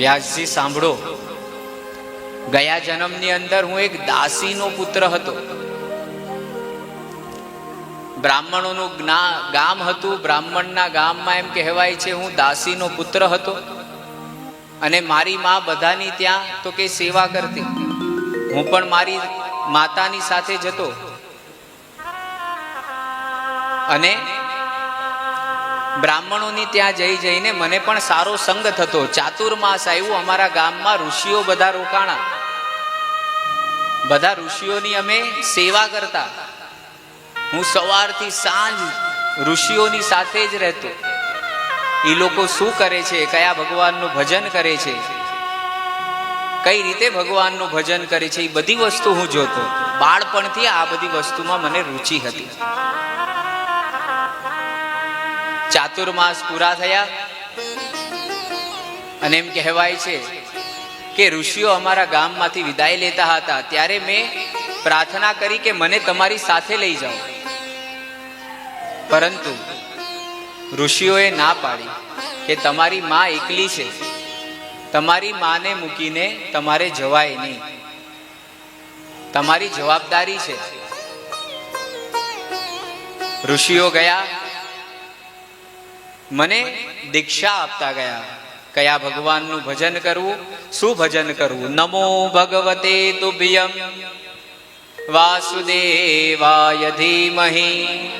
વ્યાસજી, સાંભળો. ગયા જન્મની અંદર હું એક દાસીનો પુત્ર હતો. બ્રાહ્મણોનું જ્ઞા- ગામ હતું. બ્રાહ્મણના ગામમાં એમ કહેવાય છે, હું દાસીનો પુત્ર હતો. અને મારી માં બધાની ત્યાં તો કે સેવા કરતી. હું પણ મારી માતાની સાથે જતો. અને બ્રાહ્મણોની ત્યાં જઈ જઈને મને પણ સારો સંગ થતો. ચાતુર્માસ આવ્યું અમારા ગામમાં, ઋષિઓ બધા રોકાણા. બધા ઋષિઓની અમે સેવા કરતા. હું સવારથી સાંજ ઋષિઓની સાથે જ રહેતો. એ લોકો શું કરે છે? કયા ભગવાનનું ભજન કરે છે? કઈ રીતે ભગવાનનું ભજન કરે છે? એ બધી વસ્તુ હું જોતો. બાળપણથી આ બધી વસ્તુમાં મને રુચિ હતી. ચાતુર્માસ પૂરા થયા. અને એમ કહેવાય છે કે ઋષિઓ અમારા ગામમાંથી વિદાય લેતા હતા. ત્યારે મેં પ્રાર્થના કરી કે મને તમારી સાથે લઈ જાઓ. પરંતુ ઋષિઓએ ના પાડી કે તમારી માં એકલી છે. તમારી માને મૂકીને તમારે જવાય નહીં. તમારી જવાબદારી છે. ઋષિઓ ગયા મને દીક્ષા આપતા ગયા. કયા ભગવાનનું ભજન કરવું? શું ભજન કરવું? નમો ભગવતે તુભ્યમ. વાસુદેવાય ધીમહી.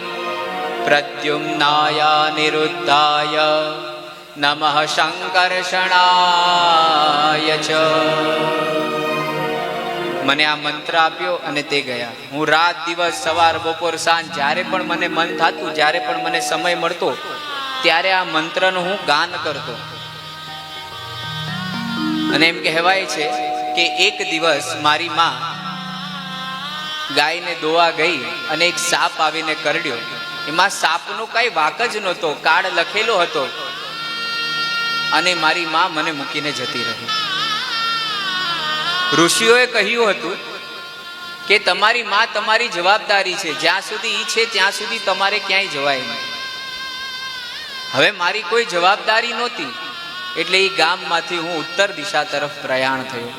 પ્રદ્યુમ્નાય નિરુદ્ધાય. નમઃ શંકર્ષણાય ચ મને આ મંત્ર આપ્યો અને તે ગયા. હું રાત, દિવસ, સવાર, બપોર, સાંજ, જ્યારે પણ મને મન થતું, જ્યારે પણ મને સમય મળતો ત્યારે આ મંત્રનું હું ગાન કરતો. અને એમ કહેવાય છે કે એક દિવસ મારી માં ગાયને દોવા ગઈ અને એક સાપ આવીને કરડ્યો. એમાં સાપનો કઈ વાક જ નહોતો, કાળ લખેલો હતો. અને મારી માં મને મૂકીને જતી રહી. ઋષિઓએ કહ્યું હતું કે તમારી માં તમારી જવાબદારી છે. જ્યાં સુધી ઈ છે, ત્યાં સુધી તમારે ક્યાંય જવાય નહીં. હવે મારી કોઈ જવાબદારી નહોતી, એટલે એ ગામમાંથી હું ઉત્તર દિશા તરફ પ્રયાણ થયો.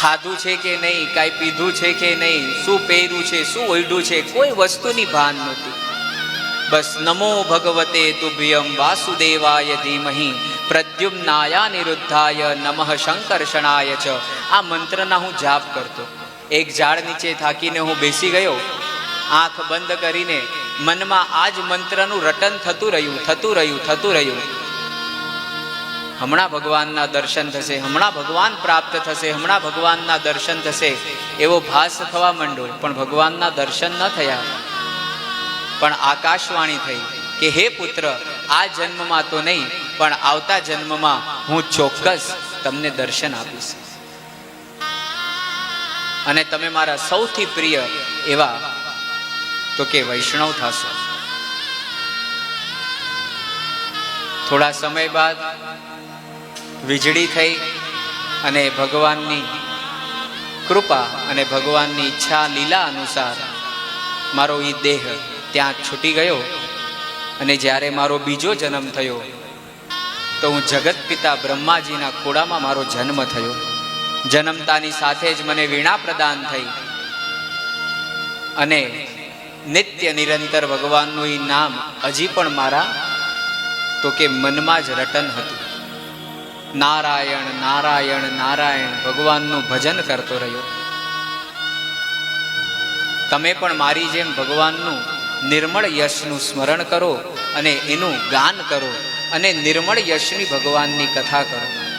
ખાધું છે કે નહીં, કાંઈ પીધું છે કે નહીં, શું પહેર્યું છે, શું ઓઢ્યું છે, કોઈ વસ્તુની ભાન નહોતી. બસ નમો ભગવતે તુભ્યમ વાસુદેવાય ધીમહી, પ્રદ્યુમ્નાયા નિરુદ્ધાય નમઃ શંકર્ષણાય ચ. આ મંત્રના હું જાપ કરતો. એક ઝાડ નીચે થાકીને હું બેસી ગયો. આંખ બંધ કરીને મનમાં આ મંત્રનું રટન થતું રહ્યું થતું રહ્યું થતું રહ્યું. હમણાં ભગવાનના દર્શન થશે, હમણાં ભગવાન પ્રાપ્ત થશે, હમણાં ભગવાનના દર્શન થશે, એવો ભાસ થવા માંડ્યો. પણ ભગવાનના દર્શન ન થયા. પણ આકાશવાણી થઈ કે, હે પુત્ર, આ જન્મમાં તો નહીં, પણ આવતા જન્મમાં હું ચોક્કસ તમને દર્શન આપીશ. અને તમે મારા સૌથી પ્રિય એવા તો કે વૈષ્ણવ થશો. થોડા સમય બાદ વીજળી થઈ અને ભગવાનની કૃપા અને ભગવાનની ઈચ્છા લીલા અનુસાર મારો એ દેહ ત્યાં છૂટી ગયો અને જ્યારે મારો બીજો જન્મ થયો, તો હું જગત પિતા બ્રહ્માજીના ખોડામાં મારો જન્મ થયો. જન્મતાની સાથે જ મને વીણા પ્રદાન થઈ અને નિત્ય નિરંતર ભગવાનનું એ નામ હજી પણ મારા તો કે મનમાં જ રટન હતું. નારાયણ નારાયણ નારાયણ, ભગવાનનું ભજન કરતો રહ્યો. તમે પણ મારી જેમ ભગવાનનું નિર્મળ યશનું સ્મરણ કરો અને એનું ગાન કરો અને નિર્મળ યશની ભગવાનની કથા કરો.